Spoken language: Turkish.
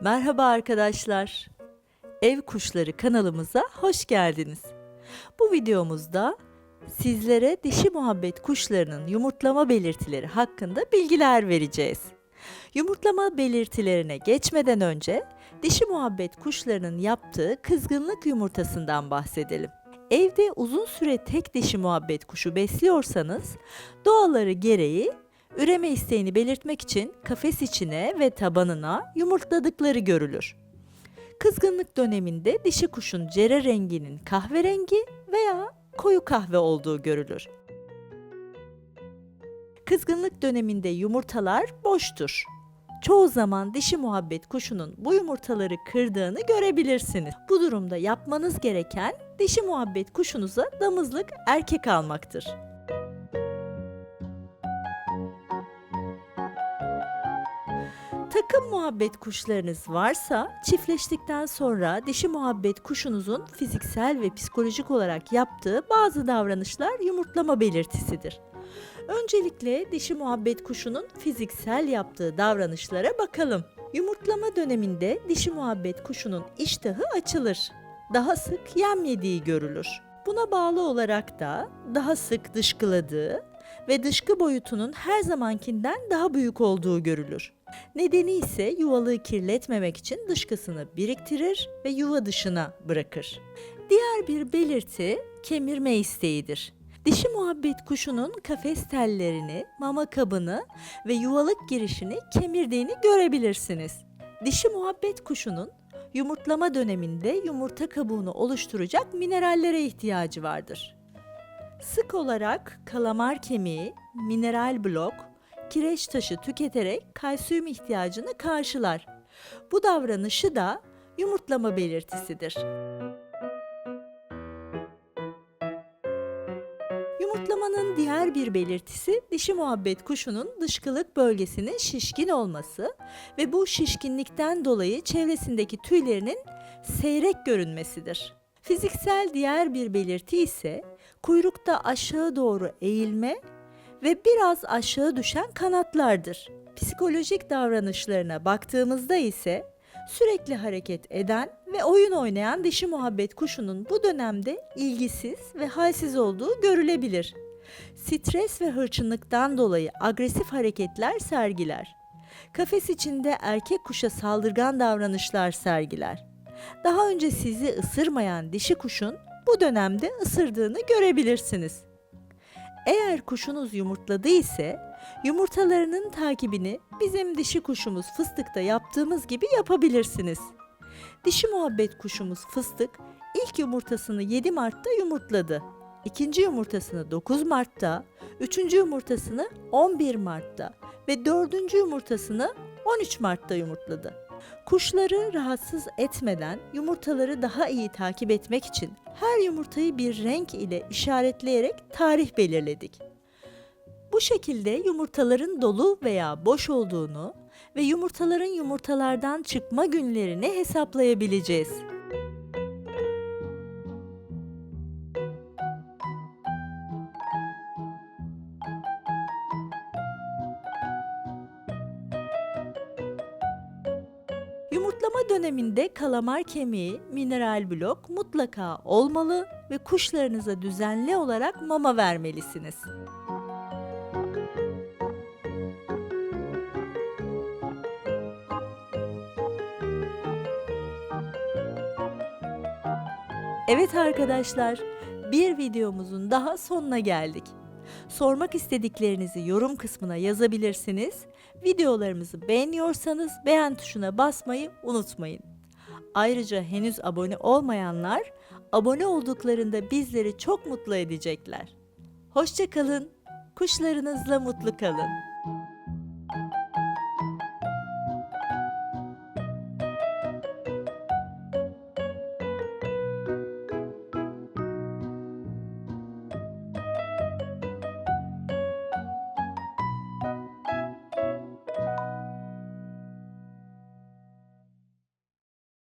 Merhaba arkadaşlar. Ev Kuşları kanalımıza hoş geldiniz. Bu videomuzda sizlere dişi muhabbet kuşlarının yumurtlama belirtileri hakkında bilgiler vereceğiz. Yumurtlama belirtilerine geçmeden önce dişi muhabbet kuşlarının yaptığı kızgınlık yumurtasından bahsedelim. Evde uzun süre tek dişi muhabbet kuşu besliyorsanız doğaları gereği üreme isteğini belirtmek için kafes içine ve tabanına yumurtladıkları görülür. Kızgınlık döneminde dişi kuşun cere renginin kahverengi veya koyu kahve olduğu görülür. Kızgınlık döneminde yumurtalar boştur. Çoğu zaman dişi muhabbet kuşunun bu yumurtaları kırdığını görebilirsiniz. Bu durumda yapmanız gereken dişi muhabbet kuşunuza damızlık erkek almaktır. Takım muhabbet kuşlarınız varsa çiftleştikten sonra dişi muhabbet kuşunuzun fiziksel ve psikolojik olarak yaptığı bazı davranışlar yumurtlama belirtisidir. Öncelikle dişi muhabbet kuşunun fiziksel yaptığı davranışlara bakalım. Yumurtlama döneminde dişi muhabbet kuşunun iştahı açılır. Daha sık yem yediği görülür. Buna bağlı olarak da daha sık dışkıladığı ve dışkı boyutunun her zamankinden daha büyük olduğu görülür. Nedeni ise yuvalığı kirletmemek için dışkısını biriktirir ve yuva dışına bırakır. Diğer bir belirti kemirme isteğidir. Dişi muhabbet kuşunun kafes tellerini, mama kabını ve yuvalık girişini kemirdiğini görebilirsiniz. Dişi muhabbet kuşunun yumurtlama döneminde yumurta kabuğunu oluşturacak minerallere ihtiyacı vardır. Sık olarak kalamar kemiği, mineral blok, kireç taşı tüketerek kalsiyum ihtiyacını karşılar. Bu davranışı da yumurtlama belirtisidir. Yumurtlamanın diğer bir belirtisi dişi muhabbet kuşunun dışkılık bölgesinin şişkin olması ve bu şişkinlikten dolayı çevresindeki tüylerinin seyrek görünmesidir. Fiziksel diğer bir belirti ise kuyrukta aşağı doğru eğilme ve biraz aşağı düşen kanatlardır. Psikolojik davranışlarına baktığımızda ise sürekli hareket eden ve oyun oynayan dişi muhabbet kuşunun bu dönemde ilgisiz ve halsiz olduğu görülebilir. Stres ve hırçınlıktan dolayı agresif hareketler sergiler. Kafes içinde erkek kuşa saldırgan davranışlar sergiler. Daha önce sizi ısırmayan dişi kuşun bu dönemde ısırdığını görebilirsiniz. Eğer kuşunuz yumurtladı ise yumurtalarının takibini bizim dişi kuşumuz fıstıkta yaptığımız gibi yapabilirsiniz. Dişi muhabbet kuşumuz fıstık ilk yumurtasını 7 Mart'ta yumurtladı. İkinci yumurtasını 9 Mart'ta, üçüncü yumurtasını 11 Mart'ta ve dördüncü yumurtasını 13 Mart'ta yumurtladı. Kuşları rahatsız etmeden yumurtaları daha iyi takip etmek için her yumurtayı bir renk ile işaretleyerek tarih belirledik. Bu şekilde yumurtaların dolu veya boş olduğunu ve yumurtaların yumurtalardan çıkma günlerini hesaplayabileceğiz. Yumurtlama döneminde kalamar kemiği, mineral blok mutlaka olmalı ve kuşlarınıza düzenli olarak mama vermelisiniz. Evet arkadaşlar, bir videomuzun daha sonuna geldik. Sormak istediklerinizi yorum kısmına yazabilirsiniz. Videolarımızı beğeniyorsanız beğen tuşuna basmayı unutmayın. Ayrıca henüz abone olmayanlar abone olduklarında bizleri çok mutlu edecekler. Hoşçakalın, kuşlarınızla mutlu kalın.